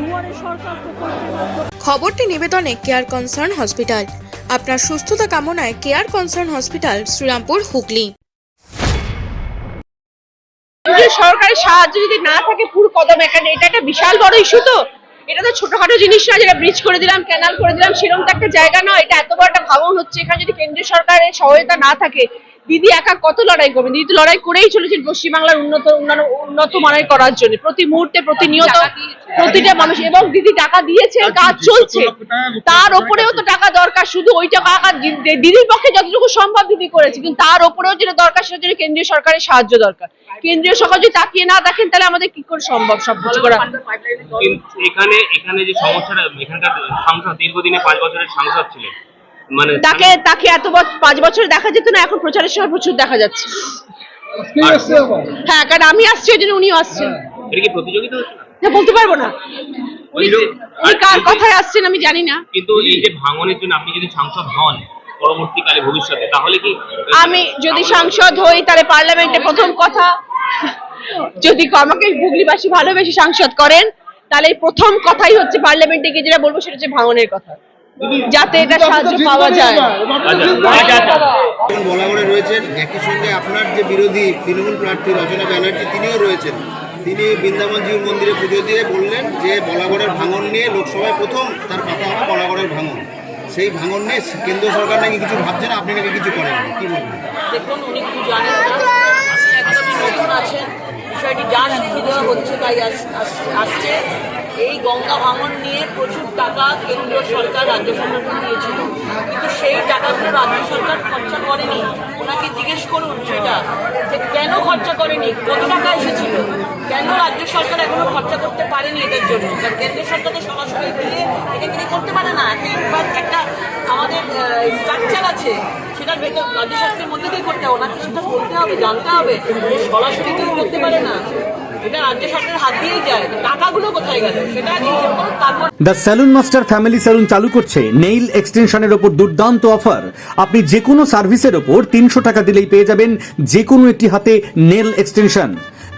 দুয়ারে সরকার প্রকল্পের মাধ্যমে খবরটি নিবেদনে কেয়ার কনসার্ন হসপিটাল। আপনার সুস্থতা কামনায় care concern hospital Serampore Hooghly. যে সরকারি সাহায্য যদি না থাকে পুরো কদম এখানে। এটা একটা বিশাল বড় ইস্যু তো। এটা তো ছোটখাটো জিনিস না যেটা ব্রিজ করে দিলাম ক্যানাল করে দিলাম সেরকম তো একটা জায়গা নয় এটা এত বড় একটা ভাঙন হচ্ছে। এখানে যদি কেন্দ্রীয় সরকারের সহায়তা না থাকে দিদি একা কত লড়াই করবেন দিদি তো লড়াই করেই চলেছেন পশ্চিমবাংলার উন্নত উন্নয়ন উন্নত মানের করার জন্য। প্রতি মুহূর্তে প্রতিনিয়ত প্রতিটা মানুষ এবং দিদি টাকা দিয়েছে কাজ চলছে। তার ওপরেও তো টাকা দরকার শুধু ওই টাকা দিদির পক্ষে যতটুকু সম্ভব দিদি করেছে কিন্তু তার ওপরেও যেটা দরকার সেটা জন্য কেন্দ্রীয় সরকারের সাহায্য দরকার। কেন্দ্রীয় সরকার যদি তাকিয়ে না দেখেন তাহলে আমাদের কি করে সম্ভব সব কিছু করা এখানে এখানে যে সমস্যাটা এখানকার সাংসদ দীর্ঘদিনে পাঁচ বছরের সাংসদ ছিলেন। মানে তাকে তাকে এত বছর পাঁচ বছরে দেখা যেত না এখন প্রচারের সময় প্রচুর দেখা যাচ্ছে। হ্যাঁ কারণ আমি আসছি ওই জন্য উনিও আসছেন। এটা কি প্রতিযোগিতা হচ্ছে না? না, বলতে পারব না। উনি কার কথায় আসছেন আমি জানি না। কিন্তু এই যে ভাঙনের জন্য আপনি যদি সাংসদ হন পরবর্তীকালে ভবিষ্যতে তাহলে কি আমি যদি সাংসদ হই তাহলে পার্লামেন্টে প্রথম কথা যদি আমাকে হুগলিবাসী ভালোবেসে সাংসদ করেন তাহলে প্রথম কথাই হচ্ছে পার্লামেন্টে গিয়ে যেটা বলব সেটা হচ্ছে ভাঙনের কথা। যাতে এটা সাহায্য পাওয়া যায়। বলাগড়ে রয়েছেন একই সঙ্গে আপনার যে বিরোধী তৃণমূল প্রার্থী রচনা ব্যানার্জি তিনিও রয়েছেন। তিনি বৃন্দাবনজির মন্দিরে পুজো দিয়ে বললেন যে বলাগড়ের ভাঙন নিয়ে লোকসভায় প্রথম তার কথা হবে বলাগড়ের ভাঙন। সেই ভাঙন নিয়ে কেন্দ্র সরকার নাকি কিছু ভাবছে না? আপনি নাকি কিছু করেন? কি বলবেন? দেখুন উনি কিছু জানেন না। একদমই নতুন আছেন বিষয়টি যা দেওয়া হচ্ছে তাই আস- আস- আসছে। এই গঙ্গা ভাঙন নিয়ে প্রচুর টাকা কেন্দ্র সরকার রাজ্য সরকারকে দিয়েছিল। কিন্তু সেই টাকাগুলো রাজ্য সরকার খরচা করেনি। ওনাকে জিজ্ঞেস করুন সেটা, যে কেন খরচা করেনি? কত টাকা এসেছিল? কেন রাজ্য সরকার এখনও খরচা করতে পারেনি এটার জন্য? কারণ কেন্দ্রীয় সরকার তো সরাসরি দিয়ে এটা করতে পারে না? একটা আমাদের স্ট্রাকচার আছে। রাজ্য মধ্যে করতে হবে, ওনাকে সেটা হবে, জানতে হবে। সরাসরি কেউ করতে পারে না। The salon master family salon চালু করছে নেইল এক্সটেনশনের ওপর দুর্দান্ত অফার আপনি যে কোনো সার্ভিসের ওপর তিনশো টাকা দিলেই পেয়ে যাবেন যে কোনো একটি হাতে নেল এক্সটেনশন